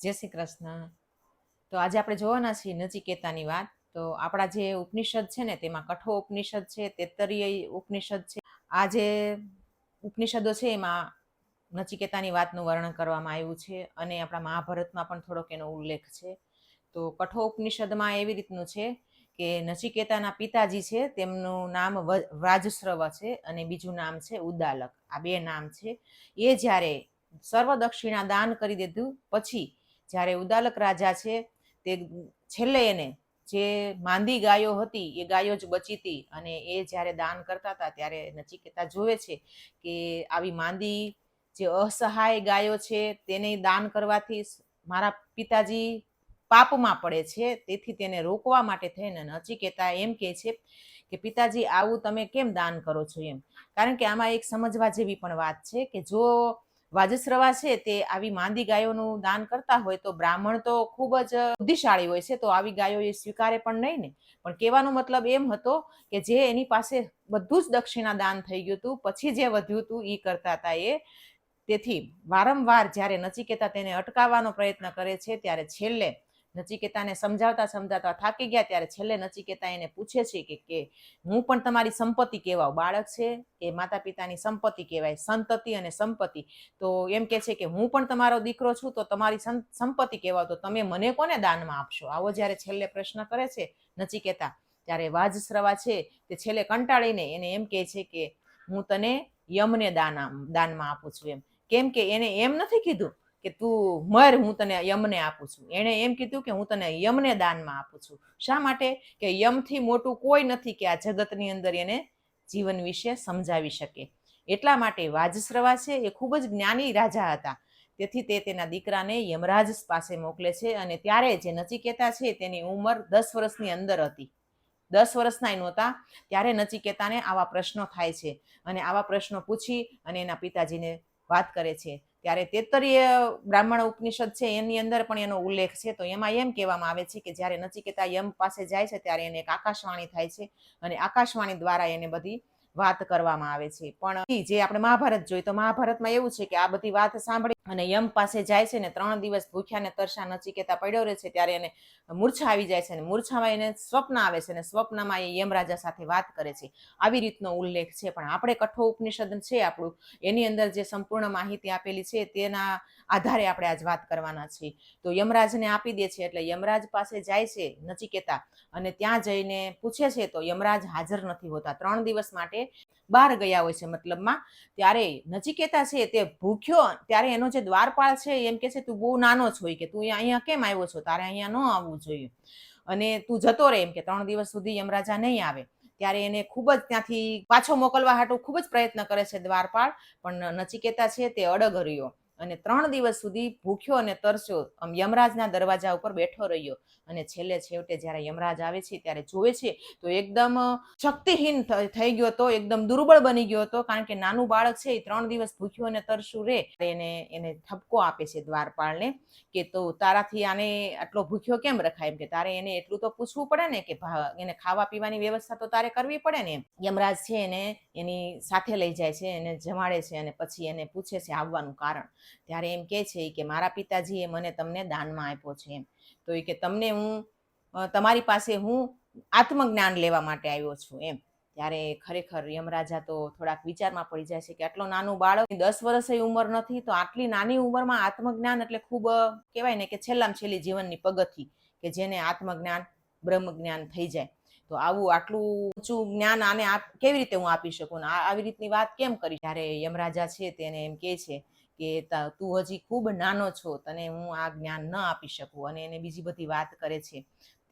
જય શ્રી કૃષ્ણ. તો આજે આપણે જોવાના છીએ નચિકેતાની વાત. તો આપણા જે ઉપનિષદ છે ને, તેમાં કઠો ઉપનિષદ છે, તેતરીય ઉપનિષદ છે, આ જે ઉપનિષદો છે એમાં નચિકેતાની વાતનું વર્ણન કરવામાં આવ્યું છે અને આપણા મહાભારતમાં પણ થોડોક એનો ઉલ્લેખ છે. તો કઠો ઉપનિષદમાં એવી રીતનું છે કે નચિકેતાના પિતાજી છે, તેમનું નામ વ્રાજસ્રવ છે અને બીજું નામ છે ઉદાલક આ બે નામ છે. એ જ્યારે સર્વ દક્ષિણા દાન કરી દીધું, પછી જ્યારે ઉદાલક રાજા છે, તે છેલ્લે એને જે માંદી ગાયો હતી, એ ગાયો જ બચી હતી અને એ જ્યારે દાન કરતા હતા, ત્યારે નચિકેતા જોવે છે કે આવી માંદી જે અસહાય ગાયો છે, તેને દાન કરવાથી મારા પિતાજી પાપમાં પડે છે, તેથી તેને રોકવા માટે થઈને નચિકેતા એમ કહે છે કે, પિતાજી, આવું તમે કેમ દાન કરો છો? એમ. કારણ કે આમાં એક સમજવા જેવી પણ વાત છે કે જો વાજસ્રવા છે તે આવી માંદી ગાયોનું દાન કરતા હોય તો બ્રાહ્મણ તો ખૂબ જ બુદ્ધિશાળી હોય છે, તો આવી ગાયો એ સ્વીકારે પણ નહીં ને. પણ કહેવાનો મતલબ એમ હતો કે જે એની પાસે બધું જ દક્ષિણા દાન થઈ ગયું હતું, પછી જે વધ્યું હતું એ કરતા હતા એ. તેથી વારંવાર જ્યારે નચિકેતા તેને અટકાવવાનો પ્રયત્ન કરે છે, ત્યારે છેલ્લે નચિકેતાને સમજાવતા સમજાવતા થાકી ગયા ત્યારે છેલ્લે નચિકેતા એને પૂછે છે કે કે હું પણ તમારી સંપત્તિ કહેવાઉં બાળક છે એ માતા પિતાની સંપત્તિ કહેવાય સંતતિ અને સંપત્તિ. તો એમ કે છે કે હું પણ તમારો દીકરો છું તો તમારી સંપત્તિ કહેવાવ તો તમે મને કોને દાનમાં આપશો? આવો જ્યારે છેલ્લે પ્રશ્ન કરે છે નચિકેતા ત્યારે વાજશ્રવા છે તે છેલ્લે કંટાળીને એને એમ કહે છે કે હું તને યમને દાન દાનમાં આપું છું એમ. કેમ કે એને એમ નથી કીધું કે તું મર, હું તને યમને આપું છું. એણે એમ કીધું કે હું તને યમને દાનમાં આપું છું. શા માટે? કે યમથી મોટું કોઈ નથી કે આ જગતની અંદર એને જીવન વિશે સમજાવી શકે. એટલા માટે વાજશ્રવા છે, એ ખૂબ જ જ્ઞાની રાજા હતા. તેથી તે તેના દીકરાને યમરાજ પાસે મોકલે છે અને ત્યારે જે નચિકેતા છે, તેની ઉંમર દસ વર્ષની અંદર હતી. દસ વર્ષના નહોતા, ત્યારે નચિકેતાને આવા પ્રશ્નો થાય છે. અને આવા પ્રશ્નો પૂછી અને એના પિતાજીને વાત કરે છે. ત્યારે તેતરીય બ્રાહ્મણ ઉપનિષદ છે એની અંદર પણ એનો ઉલ્લેખ છે. તો એમાં એમ કહેવામાં આવે છે કે જ્યારે નચિકેતા યમ પાસે જાય છે ત્યારે એને એક આકાશવાણી થાય છે અને આકાશવાણી દ્વારા એને બધી વાત કરવામાં આવે છે. પણ જે આપણે મહાભારત જોઈએ તો મહાભારતમાં એવું છે કે આ બધી વાત સાંભળી અને યમ પાસે જાય છે ને ત્રણ દિવસ ભૂખ્યા ને તરસા નચિકેતા પડ્યો રહે છે ત્યારે એને મૂર્છા આવી જાય છે અને મૂર્છામાં એને સ્વપ્ન આવે છે અને સ્વપ્નમાં એ યમરાજા સાથે વાત કરે છે. આવી રીતનો ઉલ્લેખ છે, પણ આપણે કઠો ઉપનિષદ છે આપણું. એની અંદર જે સંપૂર્ણ માહિતી આપેલી છે તેના આધારે આપણે આજ વાત કરવાના છીએ. તો યમરાજને આપી દે છે એટલે યમરાજ પાસે જાય છે નચિકેતા અને ત્યાં જઈને પૂછે છે તો યમરાજ હાજર નથી હોતા. ત્રણ દિવસ માટે બહાર ગયા હોય છે મતલબમાં. ત્યારે નચિકેતા છે તે ભૂખ્યો, ત્યારે એનો જે દ્વારપાળ છે એમ કે છે, તું બહુ નાનો છો કે તું અહીંયા કેમ આવ્યો છો? તારે અહીંયા ન આવવું જોઈએ. અને તું જતો રહે એમ કે ત્રણ દિવસ સુધી યમરાજા નહીં આવે. ત્યારે એને ખૂબ જ ત્યાંથી પાછો મોકલવા હાટુ ખૂબ જ પ્રયત્ન કરે છે દ્વારપાળ પણ નચિકેતા છે તે અડગ રહ્યો. અને ત્રણ દિવસ સુધી ભૂખ્યો અને તરસ્યો, આમ યમરાજના દરવાજા ઉપર બેઠો રહ્યો. અને છેલ્લે છેવટે જ્યારે યમરાજ આવે છે, ત્યારે જોવે છે, તો એકદમ શક્તિહીન થઈ ગયો હતો, એકદમ દુર્બળ બની ગયો હતો, કારણ કે નાનું બાળક છે, એ ત્રણ દિવસ ભૂખ્યો અને તરસ્યું રે. એને એને ઠપકો આપે છે દ્વારપાળને કે તો તારાથી આને આટલો ભૂખ્યો કેમ રખાય? એમ કે તારે એને એટલું તો પૂછવું પડે ને કે એને ખાવા પીવાની વ્યવસ્થા તો તારે કરવી પડે ને યમરાજ છે એને એની સાથે લઈ જાય છે, એને જમાડે છે અને પછી એને પૂછે છે આવવાનું કારણ. ત્યારે એમ કહે છે કે, મારા પિતાજીએ મને તમને દાનમાં આપ્યો છે એમ. તો એ કે, તમને હું તમારી પાસે હું આત્મજ્ઞાન લેવા માટે આવ્યો છું એમ. ત્યારે ખરેખર યમરાજા તો થોડાક વિચારમાં પડી જાય છે કે, આટલો નાનું બાળક દસ વર્ષની ઉંમર નથી, તો આટલી નાની ઉંમરમાં આત્મજ્ઞાન એટલે ખૂબ કહેવાય ને કે છેલ્લામાં છેલ્લી જીવનની પગથી કે જેને આત્મજ્ઞાન બ્રહ્મ જ્ઞાન થઈ જાય. તો આવું આટલું ઊંચું જ્ઞાન આને કેવી રીતે હું આપી શકું આવી રીતની વાત કેમ કરી? જ્યારે યમરાજા છે તેને એમ કહે છે કે તું હજી ખૂબ નાનો છો, તને હું આ જ્ઞાન ન આપી શકું. અને એને બીજી બધી વાત કરે છે.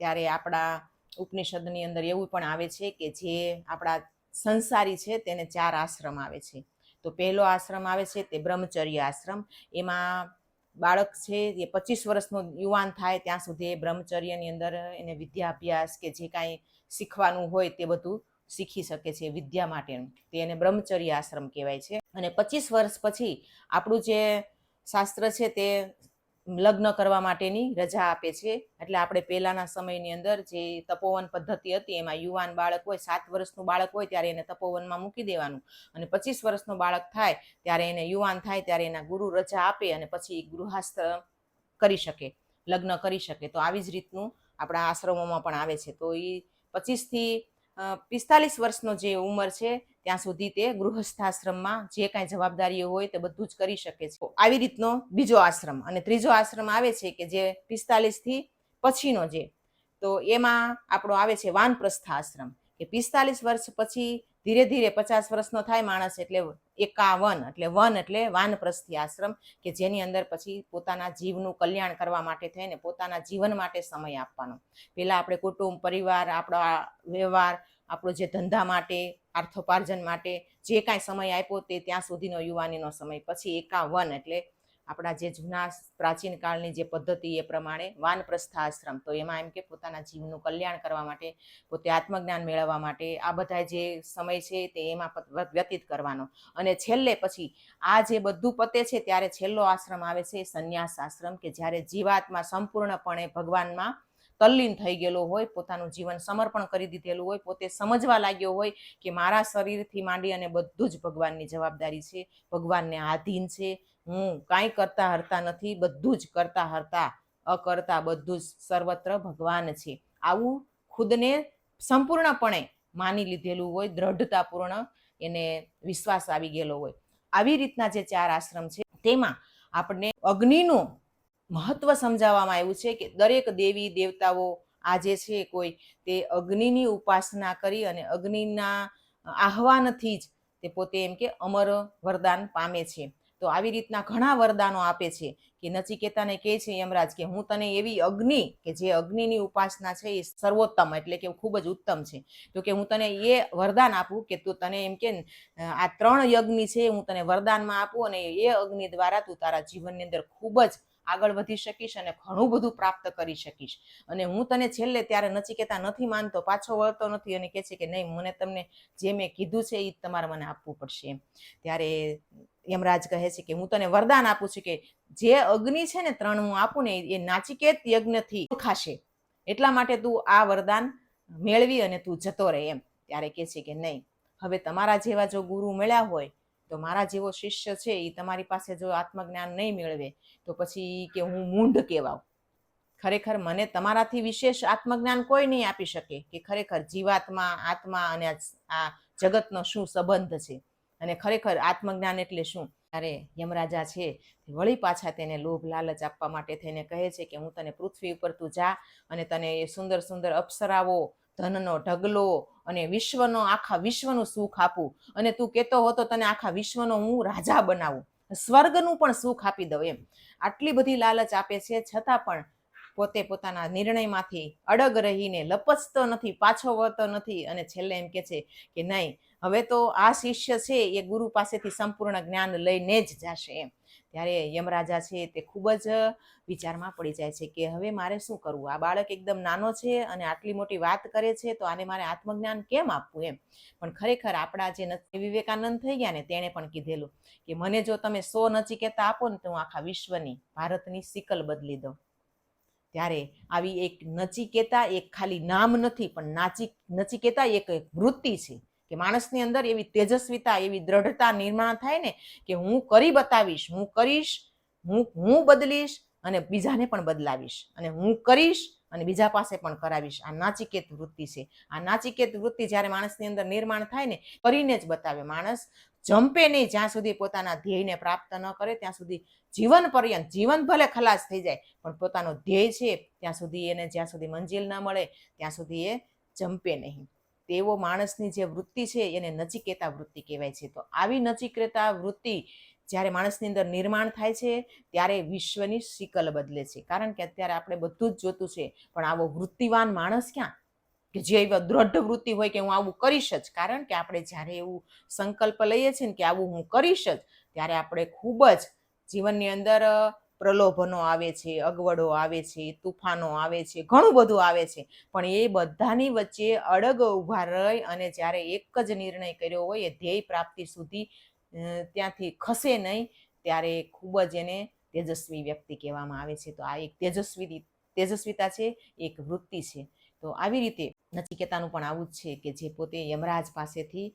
ત્યારે આપણા ઉપનિષદની અંદર એવું પણ આવે છે કે જે આપણા સંસારી છે તેને ચાર આશ્રમ આવે છે. તો પહેલો આશ્રમ આવે છે તે બ્રહ્મચર્ય આશ્રમ. એમાં બાળક છે એ પચીસ વર્ષનો યુવાન થાય ત્યાં સુધી એ બ્રહ્મચર્યની અંદર એને વિદ્યાભ્યાસ કે જે કાંઈ શીખવાનું હોય તે બધું શીખી શકે છે વિદ્યા માટેનું. તે એને બ્રહ્મચર્ય આશ્રમ કહેવાય છે. અને પચીસ વર્ષ પછી આપણું જે શાસ્ત્ર છે તે લગ્ન કરવા માટેની રજા આપે છે. એટલે આપણે પહેલાના સમયની અંદર જે તપોવન પદ્ધતિ હતી, એમાં યુવાન બાળક હોય, સાત વર્ષનું બાળક હોય ત્યારે એને તપોવનમાં મૂકી દેવાનું. અને પચીસ વર્ષનું બાળક થાય ત્યારે એને યુવાન થાય ત્યારે એના ગુરુ રજા આપે અને પછી ગૃહસ્થ કરી શકે, લગ્ન કરી શકે. તો આવી જ રીતનું આપણા આશ્રમોમાં પણ આવે છે. તો એ પચીસથી પિસ્તાલીસ વર્ષનો જે ઉંમર છે ત્યાં સુધી તે ગૃહસ્થાશ્રમમાં જે કાંઈ જવાબદારીઓ હોય તે બધું જ કરી શકે છે. આવી રીતનો બીજો આશ્રમ અને ત્રીજો આશ્રમ આવે છે કે જે પિસ્તાલીસથી પછીનો જે. તો એમાં આપણો આવે છે વાનપ્રસ્થ આશ્રમ કે પિસ્તાલીસ વર્ષ પછી ધીરે ધીરે પચાસ વર્ષનો થાય માણસ એટલે એકાવન એટલે વન એટલે વાનપ્રસ્થિ આશ્રમ કે જેની અંદર પછી પોતાના જીવનું કલ્યાણ કરવા માટે થઈને પોતાના જીવન માટે સમય આપવાનો. પહેલાં આપણે કુટુંબ, પરિવાર, આપણા વ્યવહાર આપણો જે ધંધા માટે, આર્થોપાર્જન માટે જે કાંઈ સમય આપ્યો તે ત્યાં સુધીનો યુવાનીનો સમય. પછી એકાવન એટલે આપણા જે જૂના પ્રાચીન કાળની જે પદ્ધતિ એ પ્રમાણે વાનપ્રસ્થ આશ્રમ. તો એમાં એમ કે પોતાના જીવનું કલ્યાણ કરવા માટે, પોતે આત્મજ્ઞાન મેળવવા માટે આ બધા જે સમય છે તે એમાં વ્યતીત કરવાનો. અને છેલ્લે પછી આ જે બધું પતે છે ત્યારે છેલ્લો આશ્રમ આવે છે સંન્યાસ આશ્રમ કે જ્યારે જીવાત્મા સંપૂર્ણપણે ભગવાનમાં તલ્લીન થઈ ગયેલો હોય, પોતાનું જીવન સમર્પણ કરી દીધેલું હોય, પોતે સમજવા લાગ્યો હોય કે મારા શરીરથી માંડી અને બધું જ ભગવાનની જવાબદારી છે, ભગવાનને આધીન છે, હું કાંઈ કરતા હરતા નથી, બધું જ કરતા હરતા, અકર્તા, બધું જ સર્વત્ર ભગવાન છે. આવું ખુદને સંપૂર્ણપણે માની લીધેલું હોય, દ્રઢતાપૂર્ણ એને વિશ્વાસ આવી ગયેલો હોય. આવી રીતના જે ચાર આશ્રમ છે, તેમાં આપણને અગ્નિનું મહત્વ સમજાવવામાં આવ્યું છે કે દરેક દેવી દેવતાઓ આજે છે કોઈ તે અગ્નિની ઉપાસના કરી અને અગ્નિના આહવાનથી જ તે પોતે એમ કે અમર વરદાન પામે છે. તો આવી રીતના ઘણા વરદાનો આપે છે કે નચિકેતાને કહે છે યમરાજ કે હું તને એવી અગ્નિ કે જે અગ્નિની ઉપાસના છે એ સર્વોત્તમ એટલે કે ખૂબ જ ઉત્તમ છે. તો કે હું તને એ વરદાન આપું કે તું તને એમ કે આ ત્રણ યજ્ઞ છે હું તને વરદાનમાં આપું અને એ અગ્નિ દ્વારા તું તારા જીવનની અંદર ખૂબ જ આગળ વધી શકીશ અને ઘણું બધું પ્રાપ્ત કરી શકીશ. અને હું તને છેલ્લે ત્યારે નચિકેતા નથી માનતો, પાછો વળતો નથી અને કહે છે કે નહીં, મને તમને જે મેં કીધું છે એ તમારે મને આપવું પડશે. એમ ત્યારે યમરાજ કહે છે કે હું તને વરદાન આપું છું કે જે અગ્નિ છે ને ત્રણ હું આપું ને એ નાચિકેત યજ્ઞથી ઓળખાશે એટલા માટે તું આ વરદાન મેળવી અને તું જતો રહે એમ. ત્યારે કહે છે કે નહીં, હવે તમારા જેવા જો ગુરુ મળ્યા હોય તો મારા જેવો શિષ્ય છે એ તમારી પાસે જો આત્મજ્ઞાન નહીં મેળવે, તો પછી કે હું મૂંઢ કહેવાઉં. ખરેખર મને તમારાથી વિશેષ આત્મજ્ઞાન કોઈ નહીં આપી શકે કે ખરેખર જીવાત્મા, આત્મા અને આ જગતનો શું સંબંધ છે? અને ખરેખર આત્મજ્ઞાન એટલે શું? ત્યારે યમરાજા છે વળી પાછા તેને લોભ, લાલચ આપવા માટે થઈને કહે છે કે હું તને પૃથ્વી ઉપર તું જા અને તને એ સુંદર સુંદર અપ્સરાઓ ધનનો ઢગલો અને વિશ્વનો આખા વિશ્વનું સુખ આપું. અને તું કહેતો હો તો તને આખા વિશ્વનો હું રાજા બનાવું. સ્વર્ગનું પણ સુખ આપી દઉં એમ. આટલી બધી લાલચ આપે છે, છતાં પણ પોતે પોતાના નિર્ણયમાંથી અડગ રહીને લપસતો નથી, પાછો વળતો નથી અને છેલ્લે એમ કે છે કે નહીં, હવે તો આ શિષ્ય છે એ ગુરુ પાસેથી સંપૂર્ણ જ્ઞાન લઈને જ જશે એમ. ત્યારે યમરાજા છે તે ખૂબ જ વિચારમાં પડી જાય છે કે હવે મારે શું કરવું? આ બાળક એકદમ નાનો છે અને આટલી મોટી વાત કરે છે તો આને મારે આત્મજ્ઞાન કેમ આપવું એમ? પણ ખરેખર આપણા જે વિવેકાનંદ થઈ ગયા ને તેણે પણ કીધેલું કે મને જો તમે સો નચિકેતા આપો ને તો હું આખા વિશ્વની, ભારતની સિકલ બદલી દઉં. ત્યારે આવી એક નચિકેતા, એક ખાલી નામ નથી પણ નાચી નચિકેતા એક વૃત્તિ છે. કે માણસની અંદર એવી તેજસ્વીતા, એવી દ્રઢતા નિર્માણ થાય ને કે હું કરી બતાવીશ, હું કરીશ, હું હું બદલીશ અને બીજાને પણ બદલાવીશ. અને હું કરીશ અને બીજા પાસે પણ કરાવીશ. આ નાચિકેત વૃત્તિ છે. આ નાચિકેત વૃત્તિ જ્યારે માણસની અંદર નિર્માણ થાય ને કરીને જ બતાવે. માણસ જંપે નહીં જ્યાં સુધી પોતાના ધ્યેયને પ્રાપ્ત ન કરે, ત્યાં સુધી જીવન પર્યંત, જીવન ભલે ખલાસ થઈ જાય, પણ પોતાનો ધ્યેય છે, ત્યાં સુધી એને જ્યાં સુધી મંજિલ ન મળે, ત્યાં સુધી એ જંપે નહીં. તેવો માણસની જે વૃત્તિ છે એને નચિકેતા વૃત્તિ કહેવાય છે. તો આવી નચિકેતા વૃત્તિ જ્યારે માણસની અંદર નિર્માણ થાય છે, ત્યારે વિશ્વની શિકલ બદલે છે. કારણ કે અત્યારે આપણે બધું જ જોતું છે, પણ આવો વૃત્તિવાન માણસ ક્યાં? કે જે એવા દ્રઢ વૃત્તિ હોય કે હું આવું કરીશ જ. કારણ કે આપણે જ્યારે એવું સંકલ્પ લઈએ છીએ ને કે આવું હું કરીશ જ, ત્યારે આપણે ખૂબ જ જીવનની અંદર પ્રલોભનો આવે છે, અગવડો આવે છે, તુફાનો આવે છે, ઘણું બધું આવે છે. પણ એ બધાની વચ્ચે અડગ ઊભા રહી અને જ્યારે એક જ નિર્ણય કર્યો હોય, એ ધ્યેય પ્રાપ્તિ સુધી ત્યાંથી ખસે નહીં, ત્યારે ખૂબ જ એને તેજસ્વી વ્યક્તિ કહેવામાં આવે છે. તો આ એક તેજસ્વી તેજસ્વીતા છે, એક વૃત્તિ છે. તો આવી રીતે નચિકેતાનું પણ આવું જ છે કે જે પોતે યમરાજ પાસેથી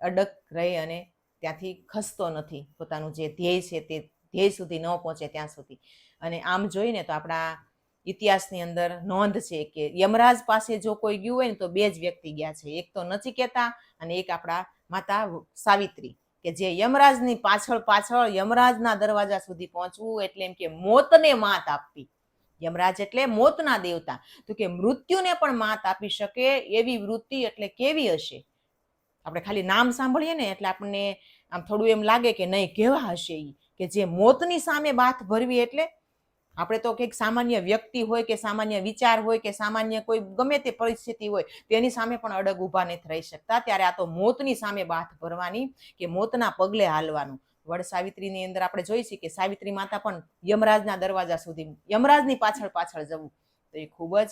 અડગ રહી અને ત્યાંથી ખસતો નથી. પોતાનું જે ધ્યેય છે તે ધ્યેય સુધી ન પહોંચે ત્યાં સુધી. અને આમ જોઈને તો આપણા ઇતિહાસની અંદર નોંધ છે કે યમરાજ પાસે જો કોઈ ગયું હોય ને તો બે જ વ્યક્તિ ગયા છે. એક તો નચિકેતા અને એક આપણા માતા સાવિત્રી. કે જે યમરાજની પાછળ પાછળ યમરાજના દરવાજા સુધી પહોંચવું એટલે એમ કે મોતને માત આપવી. યમરાજ એટલે મોતના દેવતા. તો કે મૃત્યુને પણ માત આપી શકે એવી વૃત્તિ એટલે કેવી હશે? આપણે ખાલી નામ સાંભળીએ ને એટલે આપણને આમ થોડું એમ લાગે કે નહીં, કેવા હશે એ કે જે મોતની સામે બાથ ભરવી એટલે આપણે તો કંઈક સામાન્ય વ્યક્તિ હોય કે સામાન્ય વિચાર હોય કે સામાન્ય કોઈ ગમે તે પરિસ્થિતિ હોય તેની સામે પણ અડગ ઊભા નથી રહી શકતા. ત્યારે આ તો મોતની સામે બાથ ભરવાની કે મોતના પગલે હાલવાનું. વડ સાવિત્રીની અંદર આપણે જોઈ છીએ કે સાવિત્રી માતા પણ યમરાજના દરવાજા સુધી, યમરાજની પાછળ પાછળ જવું. તો એ ખૂબ જ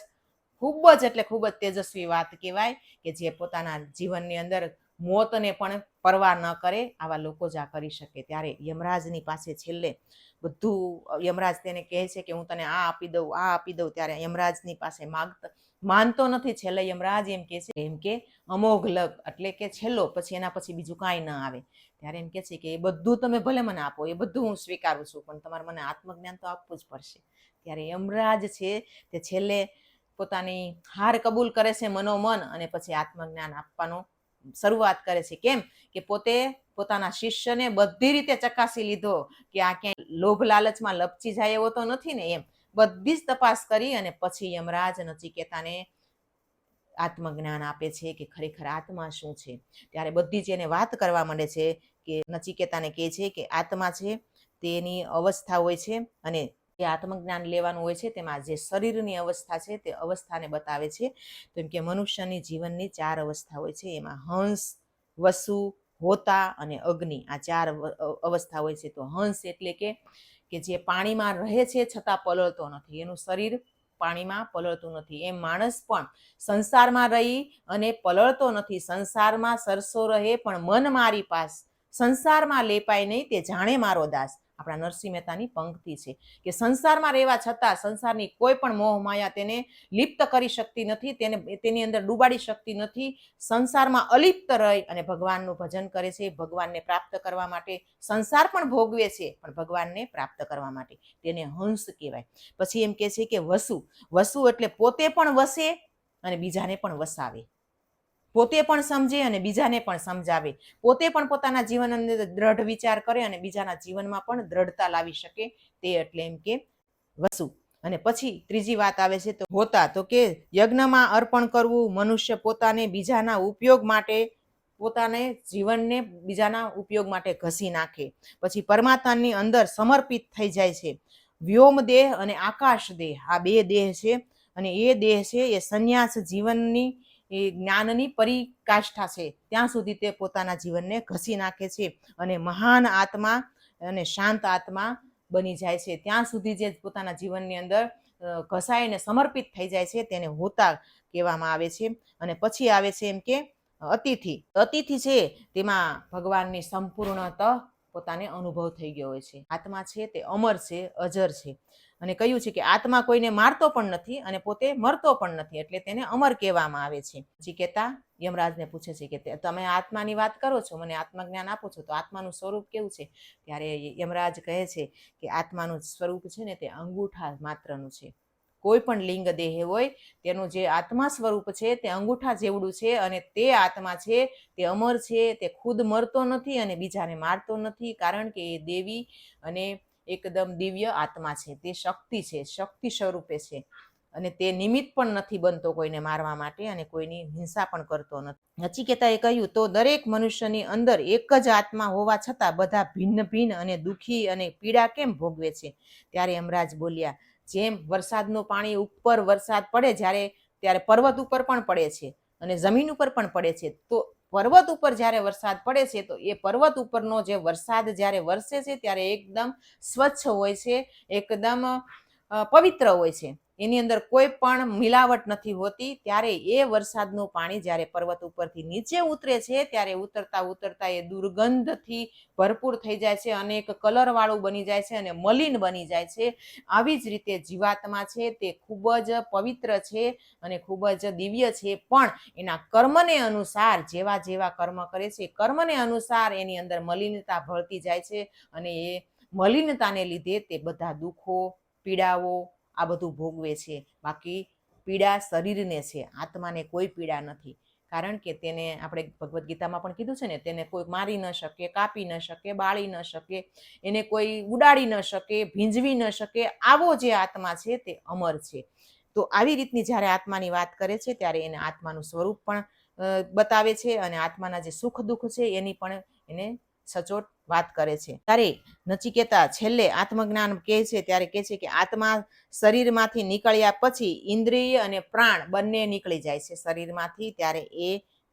ખૂબ જ એટલે ખૂબ જ તેજસ્વી વાત કહેવાય કે જે પોતાના જીવનની અંદર મોતને પણ પરવા ન કરે, આવા લોકો જ આ કરી શકે. ત્યારે યમરાજની પાસે છેલ્લે બધું, યમરાજ તેને કહે છે કે હું તને આ આપી દઉં, આ આપી દઉં. ત્યારે યમરાજની પાસે માગતા, માનતો નથી છેલ્લે યમરાજ એમ કહે છે એમ કે, અમોઘ લગ. એટલે કે છેલ્લો, પછી એના પછી બીજું કાંઈ ન આવે. ત્યારે એમ કહે છે કે, એ બધું તમે ભલે મને આપો, એ બધું હું સ્વીકારું છું, પણ તમારે મને આત્મજ્ઞાન તો આપવું જ પડશે. ત્યારે યમરાજ છે તે છેલ્લે પોતાની હાર કબૂલ કરે છે મનોમન અને પછી આત્મજ્ઞાન આપવાનો શરૂઆત કરે છે. કેમ? કે પોતે પોતાના શિષ્યને બધી રીતે ચકાસી લીધો કે આ ક્યાંય લોભ લાલચમાં લપચી જાય એવો તો નથી ને એમ. બધી જ તપાસ કરી અને પછી યમરાજ નચિકેતાને આત્મજ્ઞાન આપે છે કે ખરેખર આત્મા શું છે? ત્યારે બધી જ એને વાત કરવા માંડે છે કે નચિકેતાને કહે છે કે આત્મા છે તેની અવસ્થા હોય છે અને જે આત્મજ્ઞાન લેવાનું હોય છે, તેમાં જે શરીરની અવસ્થા છે, તે અવસ્થાને બતાવે છે. તો એમ કે મનુષ્યની જીવનની ચાર અવસ્થા હોય છે. એમાં હંસ, વસુ, હોતા અને અગ્નિ આ ચાર અવ- અવ- અવસ્થા હોય છે. તો હંસ એટલે કે કે જે પાણીમાં રહે છે છતાં પલળતો નથી. એનું શરીર પાણીમાં પલળતું નથી. એમ માણસ પણ સંસારમાં રહી અને પલળતો નથી. સંસારમાં સરસો રહે પણ મન મારી પાસ, સંસારમાં લેપાય નહીં તે જાણે મારો દાસ. આપણા નરસિંહ મહેતાની પંક્તિ છે કે સંસારમાં રહેવા છતાં સંસારની કોઈ પણ મોહ માયા તેને લિપ્ત કરી શકતી નથી, તેને તેની અંદર ડૂબાડી શકતી નથી. સંસારમાં અલિપ્ત રહી અને ભગવાનનું ભજન કરે છે, ભગવાનને પ્રાપ્ત કરવા માટે સંસાર પણ ભોગવે છે, પણ ભગવાનને પ્રાપ્ત કરવા માટે તેને હંસ કહેવાય. પછી એમ કહે છે કે વસુ વસુ એટલે પોતે પણ વસે અને બીજાને પણ વસાવે. પોતે પણ સમજે અને બીજાને પણ સમજાવે. પોતે પણ પોતાના જીવન અંદર દ્રઢ વિચાર કરે અને બીજાના જીવનમાં પણ દ્રઢતા લાવી શકે તે એટલે એમ કે વસુ. અને પછી ત્રીજી વાત આવે છે તો હોતા, તો કે યજ્ઞમાં અર્પણ કરવું મનુષ્ય પોતાને બીજાના ઉપયોગ માટે, પોતાને જીવનને બીજાના ઉપયોગ માટે ઘસી નાખે. પછી પરમાત્માની અંદર સમર્પિત થઈ જાય છે. વ્યોમ દેહ અને આકાશ દેહ, આ બે દેહ છે અને એ દેહ છે એ સંન્યાસ જીવનની એ જ્ઞાનની પરિકાષ્ઠા છે. ત્યાં સુધી તે પોતાના જીવનને ઘસી નાખે છે અને મહાન આત્મા અને શાંત આત્મા બની જાય છે. ત્યાં સુધી જે પોતાના જીવનની અંદર ઘસાઈને સમર્પિત થઈ જાય છે તેને હોતા કહેવામાં આવે છે. અને પછી આવે છે એમ કે અતિથિ. અતિથિ છે તેમાં ભગવાનની સંપૂર્ણત પોતાને અનુભવ થઈ ગયો હોય છે. આત્મા છે તે અમર છે, અજર છે. અને કહ્યું છે કે આત્મા કોઈને મારતો પણ નથી અને પોતે મરતો પણ નથી, એટલે તેને અમર કહેવામાં આવે છે. ચિકેતા યમરાજને પૂછે છે કે તમે આત્માની વાત કરો છો, મને આત્મજ્ઞાન આપો છો, તો આત્માનું સ્વરૂપ કેવું છે? ત્યારે યમરાજ કહે છે કે આત્માનું સ્વરૂપ છે ને તે અંગૂઠા માત્રનું છે. કોઈ પણ લિંગ દેહ હોય, તેનું જે આત્મા સ્વરૂપ છે તે અંગૂઠા જેવડું છે અને તે આત્મા છે તે અમર છે, તે ખુદ મરતો નથી અને બીજાને મારતો નથી, કારણ કે એ દેવી અને એકદમ દિવ્ય આત્મા છે. તે શક્તિ છે, શક્તિ સ્વરૂપે છે. અને તે નિમિત્ત પણ નથી બનતો કોઈને મારવા માટે અને કોઈની હિંસા પણ કરતો નથી. નચિકેતાએ કહ્યું, તો દરેક મનુષ્યની અંદર એક જ આત્મા હોવા છતાં બધા ભિન્ન ભિન્ન અને દુઃખી અને પીડા કેમ ભોગવે છે? ત્યારે યમરાજ બોલ્યા, જેમ વરસાદનું પાણી ઉપર વરસાદ પડે, જ્યારે ત્યારે પર્વત ઉપર પણ પડે છે અને જમીન ઉપર પણ પડે છે, તો પર્વત ઉપર જ્યારે વરસાદ પડે છે, તો એ પર્વત ઉપરનો જે વરસાદ જ્યારે વરસે છે, ત્યારે એકદમ સ્વચ્છ હોય છે, એકદમ પવિત્ર હોય છે. એની અંદર કોઈ પણ મિલાવટ નથી હોતી, ત્યારે એ વરસાદનું પાણી જ્યારે પર્વત ઉપરથી નીચે ઉતરે છે, ત્યારે ઉતરતા ઉતરતા એ દુર્ગંધથી ભરપૂર થઈ જાય છે, અને એક કલરવાળું બની જાય છે, અને મલિન બની જાય છે. આવી જ રીતે જીવાત્મા છે, તે ખૂબ જ પવિત્ર છે, અને ખૂબ જ દિવ્ય છે, પણ એના કર્મને અનુસાર, જેવા જેવા કર્મ કરે છે કર્મને અનુસાર એની અંદર મલિનતા ભળતી જાય છે, અને એ મલિનતાને લીધે તે બધા દુઃખો, પીડાઓ આ બધું ભોગવે છે. બાકી પીડા શરીરને છે, આત્માને કોઈ પીડા નથી. કારણ કે તેને આપણે ભગવદ્ ગીતામાં પણ કીધું છે ને, તેને કોઈ મારી ન શકે, કાપી ન શકે, બાળી ન શકે, એને કોઈ ઉડાડી ન શકે, ભીંજવી ન શકે, આવો જે આત્મા છે તે અમર છે. તો આવી રીતની જ્યારે આત્માની વાત કરે છે ત્યારે એને આત્માનું સ્વરૂપ પણ બતાવે છે અને આત્માના જે સુખ દુઃખ છે એની પણ એને સચોટ વાત કરે છે. ત્યારે નચિકેતા છેલ્લે આત્મજ્ઞાન કહે છે, ત્યારે કહે છે કે આત્મા શરીરમાંથી નીકળ્યા પછી ઇન્દ્રિય અને પ્રાણ બંને નીકળી જાય છે. શરીરમાંથી ત્યારે એ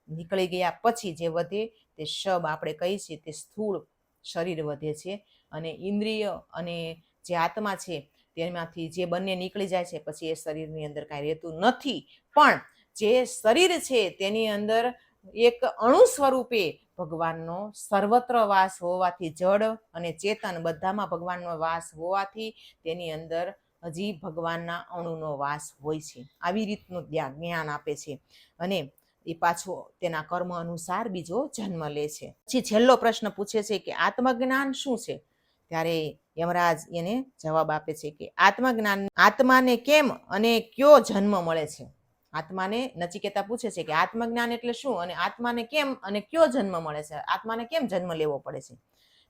નીકળી ગયા પછી જે વધે તે શબ આપણે કહીએ છીએ, તે સ્થૂળ શરીર વધે છે. અને ઇન્દ્રિય અને જે આત્મા છે તેમાંથી જે બંને નીકળી જાય છે, પછી એ શરીરની અંદર કાંઈ રહેતું નથી. પણ જે શરીર છે તેની અંદર એક અણુ સ્વરૂપે ભગવાનનો સર્વત્ર વાસ હોવાથી જડ અને ચેતન બધામાં ભગવાનનો વાસ હોવાથી તેની અંદર હજી ભગવાનના અણુનો વાસ હોય છે. આવી રીતનું જ્ઞા- જ્ઞાન આપે છે અને એ પાછો તેના કર્મ અનુસાર બીજો જન્મ લે છે. પછી છેલ્લો પ્રશ્ન પૂછે છે કે આત્મજ્ઞાન શું છે? ત્યારે યમરાજ એને જવાબ આપે છે કે આત્મજ્ઞાન, આત્માને કેમ અને કયો જન્મ મળે છે? આત્માને નચિકેતા પૂછે છે કે આત્મજ્ઞાન એટલે શું અને આત્માને કેમ અને કયો જન્મ મળે છે? આત્માને કેમ જન્મ લેવો પડે છે?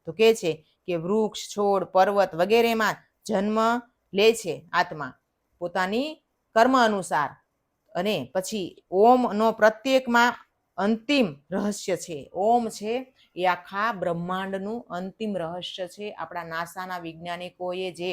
તો કે છે કે વૃક્ષ, છોડ, પર્વત વગેરેમાં જન્મ લે છે આત્મા પોતાની કર્મ અનુસાર અને પછી ઓમનો પ્રત્યેકમાં અંતિમ રહસ્ય છે. ઓમ છે એ આખા બ્રહ્માંડનું અંતિમ રહસ્ય છે. આપણા નાસાના વૈજ્ઞાનિકોએ જે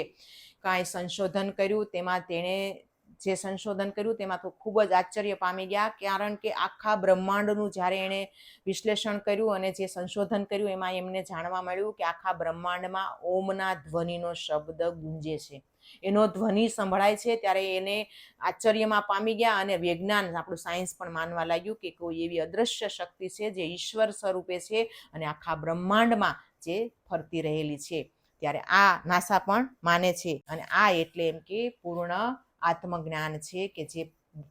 કાંઈ સંશોધન કર્યું તેમાં તેણે જે સંશોધન કર્યું તેમાં તો ખૂબ જ આશ્ચર્ય પામી ગયા, કારણ કે આખા બ્રહ્માંડનું જ્યારે એણે વિશ્લેષણ કર્યું અને જે સંશોધન કર્યું એમાં એમને જાણવા મળ્યું કે આખા બ્રહ્માંડમાં ઓમના ધ્વનિનો શબ્દ ગુંજે છે. એનો ધ્વનિ સંભળાય છે ત્યારે એને આશ્ચર્યમાં પામી ગયા અને વિજ્ઞાન, આપણું સાયન્સ પણ માનવા લાગ્યું કે કોઈ એવી અદૃશ્ય શક્તિ છે જે ઈશ્વર સ્વરૂપે છે અને આખા બ્રહ્માંડમાં જે ફરતી રહેલી છે. ત્યારે આ નાસા પણ માને છે અને આ એટલે એમ કે પૂર્ણ આત્મજ્ઞાન છે કે જે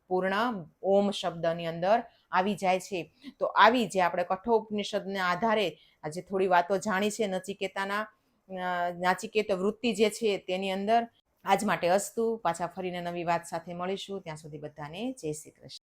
પૂર્ણ ઓમ શબ્દની અંદર આવી જાય છે. તો આવી જે આપણે કઠોપનિષદના આધારે આજે થોડી વાતો જાણી છે નચિકેતાના નાચિકેત વૃત્તિ જે છે તેની અંદર આજ માટે અસ્તુ. પાછા ફરીને નવી વાત સાથે મળીશું. ત્યાં સુધી બધાને જય શ્રી કૃષ્ણ.